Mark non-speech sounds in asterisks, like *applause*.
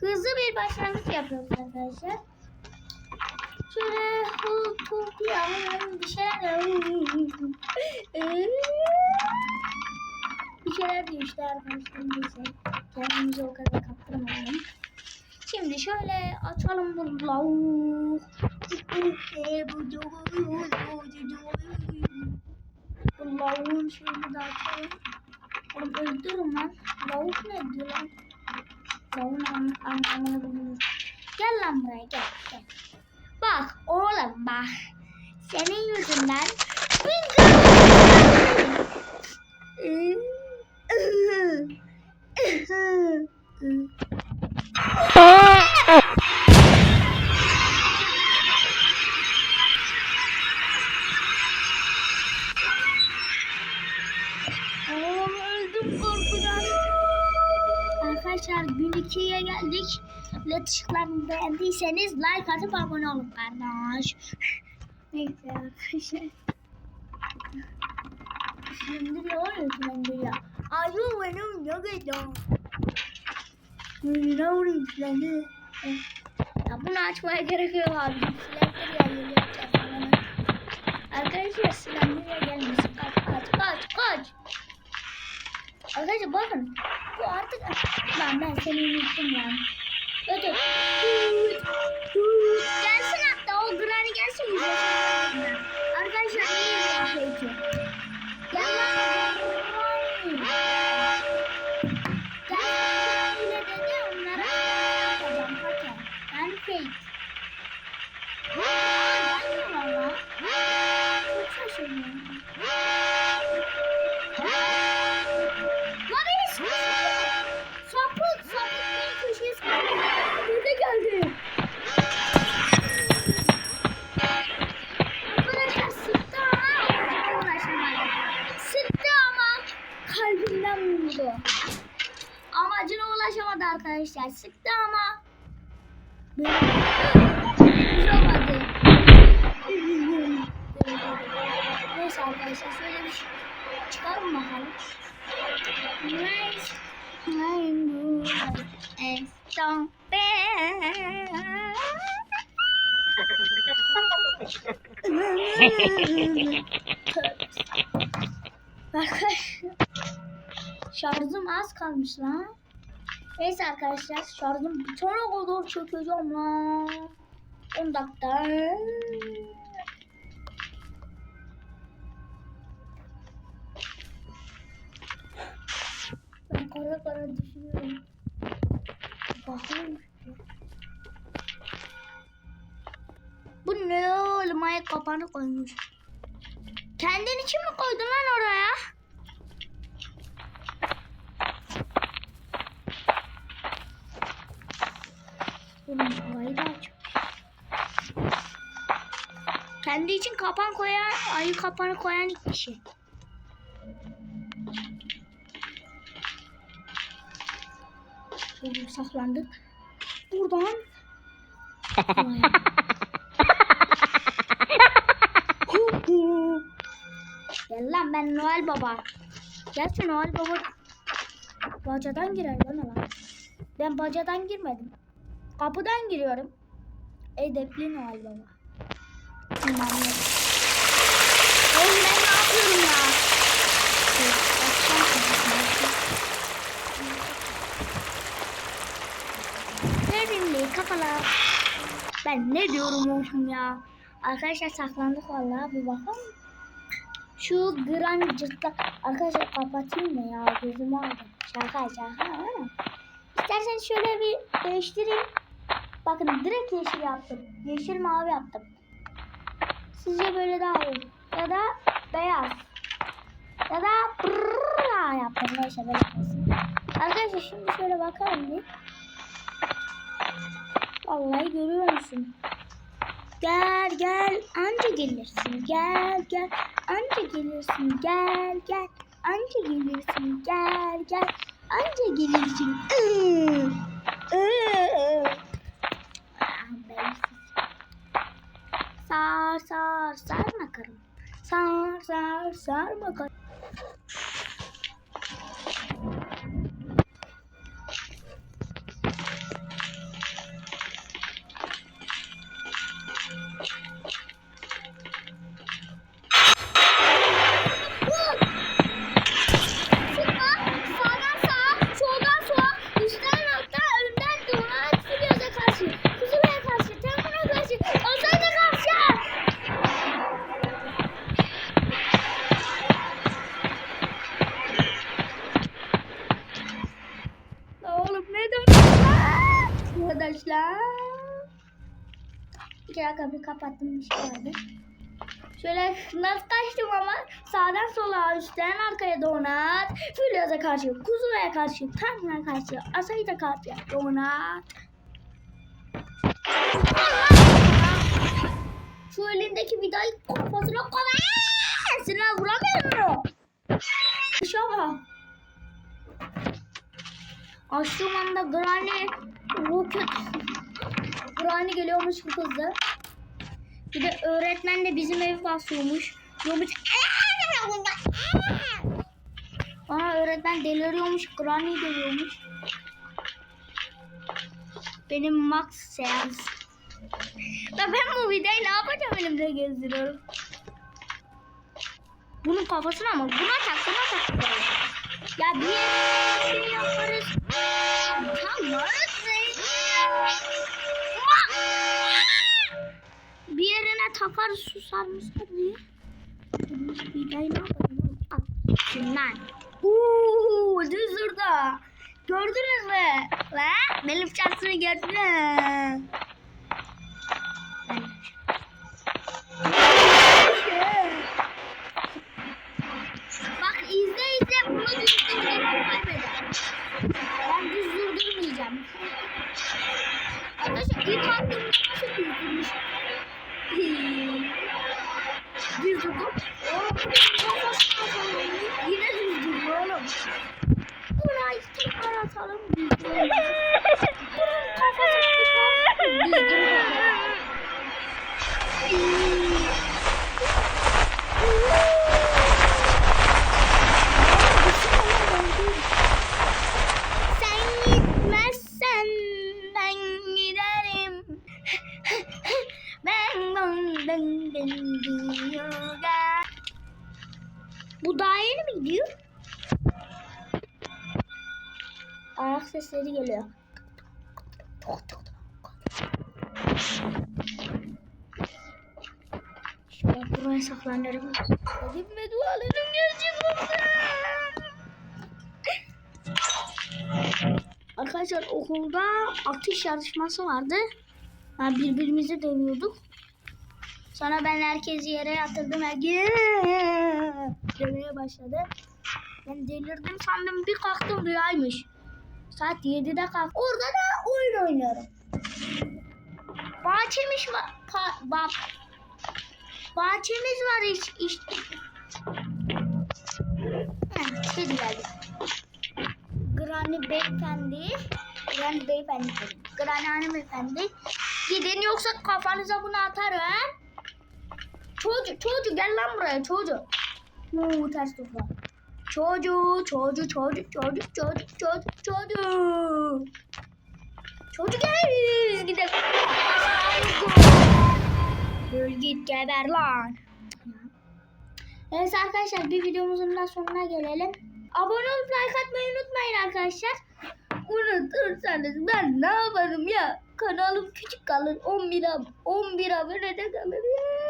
Hızlı bir başlangıç yapıyoruz arkadaşlar. Şöyle hu hu diye alalım bir şeyler *laughs* bir şeyler diyor işte arkadaşlar neyse. Kendimizi o kadar kaptırmayalım. Şimdi şöyle açalım bu lavuk. Bu lavuğun şeyini de açalım. Oğlum öldürün lan. Lavuk ne diyor lan? Lavuğun an anlamını. Gel lan buraya gel gel. Bak oğlum bak. Senin yüzünden Oğlum Iletişimlerimi beğendiyseniz like atıp abone olun kardeş. *laughs* Neyse arkadaşlar. Süründürüyor var ya süründürüyor. Ayı benim ne kadar. Ne vurayım silahı. Ya bunu açmaya gerek yok abi. Silahları yayılıyor. çarpmadan. Arkadaşlar silahları gelmesin. Kaç kaç kaç kaç. Arkadaşlar bakın. Bu artık... Lan ben seni unuttum lan. Ödü. Gelsin hatta o granny gelsin. Arkadaşlar iyi izleyin peki. Amacına ulaşamadı arkadaşlar. Sıktı ama vuramadı. Neyse arkadaşlar şöyle bir şey çıkalım bakalım. Nice. Rainbow and Arkadaşlar şarjım az kalmış lan. Neyse arkadaşlar şarjım bitene kadar çökeceğim lan. 10 dakika. Ben kara kara düşünüyorum. Bakayım. Bu ne oğlum ayak kapağını koymuş. Kendin için mi koydun lan oraya? Oğlum burayı da aç. Kendi için kapan koyan, ayı kapanı koyan iki kişi. Şöyle saklandık. Buradan. Gel lan ben Noel Baba. Gerçi Noel Baba bacadan girer lan lan. Ben bacadan girmedim. Kapıdan giriyorum. Edepli Noel Baba. Bilmem. Oğlum ben ne yapıyorum ya? Sevimli kafalar. Ben ne diyorum oğlum ya? Arkadaşlar saklandık vallahi bir bakalım. Şu gran cırtlak. Arkadaşlar kapatayım mı ya? Gözümü aldı. Şaka şaka ama. İsterseniz şöyle bir değiştireyim. Bakın direkt yeşil yaptım. Yeşil mavi yaptım. Sizce böyle daha iyi. Ya da beyaz. Ya da brrrr yaptım. Neyse. Arkadaşlar şimdi şöyle bakalım bir. Vallahi görüyor? Gel gel anca gelirsin gel gel anca gelirsin gel gel anca gelirsin gel gel anca gelirsin. Iı, ıı. Sar sar sar makarım. Sar sar sar makarım. İki dakika bir kapattım bir şey vardı. Şöyle nasıl kaçtım ama sağdan sola üstten arkaya donat. Fulya'da karşı, Kuzulay'a karşı, Tanrı'ya karşı, Asay'da karşı donat. Şu elindeki vidayı kafasına koy. Sinan vuramıyorum. İnşallah. Açtığım anda Granny roket Granny geliyormuş bu hızlı. Bir de öğretmen de bizim evi basıyormuş. Diyormuş. Bana öğretmen deliriyormuş. Granny geliyormuş. Benim max seans. Ya ben bu videoyu ne yapacağım elimde gezdiriyorum. Bunun kafasına ama buna tak buna tak. Ya bir şey yaparız. Yaparız. Yerine takarız susar mısın diye. Videoyu ne yapalım? Al. Şundan. Uuu düz orada. Gördünüz mü? La benim şansımı gördünüz. Düz durdum. Oo, kafasına atalım. Yine düz durdu oğlum. Burayı tekrar atalım. Düz durdu. Buranın kafasına atalım. Sen Ayak sesleri geliyor. Şöyle buraya saklanırım. Dedim ve dualarım gerçek oldu. Arkadaşlar okulda atış yarışması vardı. Yani birbirimizi dövüyorduk. Sonra ben herkesi yere yatırdım. Demeye başladı. Ben delirdim sandım bir kalktım rüyaymış. Saat 7'de kalk. Orada da oyun oynuyorum. Bahçemiz var. Pa- ba- bahçemiz var iş, işte. Heh, kedi geldi. Granny beyefendi. Granny beyefendi. Granny hanımefendi. Gidin yoksa kafanıza bunu atarım. Çocuk, çocuk gel lan buraya çocuk. Uuu ters topla. Çocuk, çocuk, çocuk, çocuk, çocuk, çocuk, çocuk. Çocuk gel gidelim. Gül git geber lan. Evet arkadaşlar bir videomuzun da sonuna gelelim. Abone olup like atmayı unutmayın arkadaşlar. Unutursanız ben ne yaparım ya? Kanalım küçük kalır. 11 ab 11 abone de kalır ya.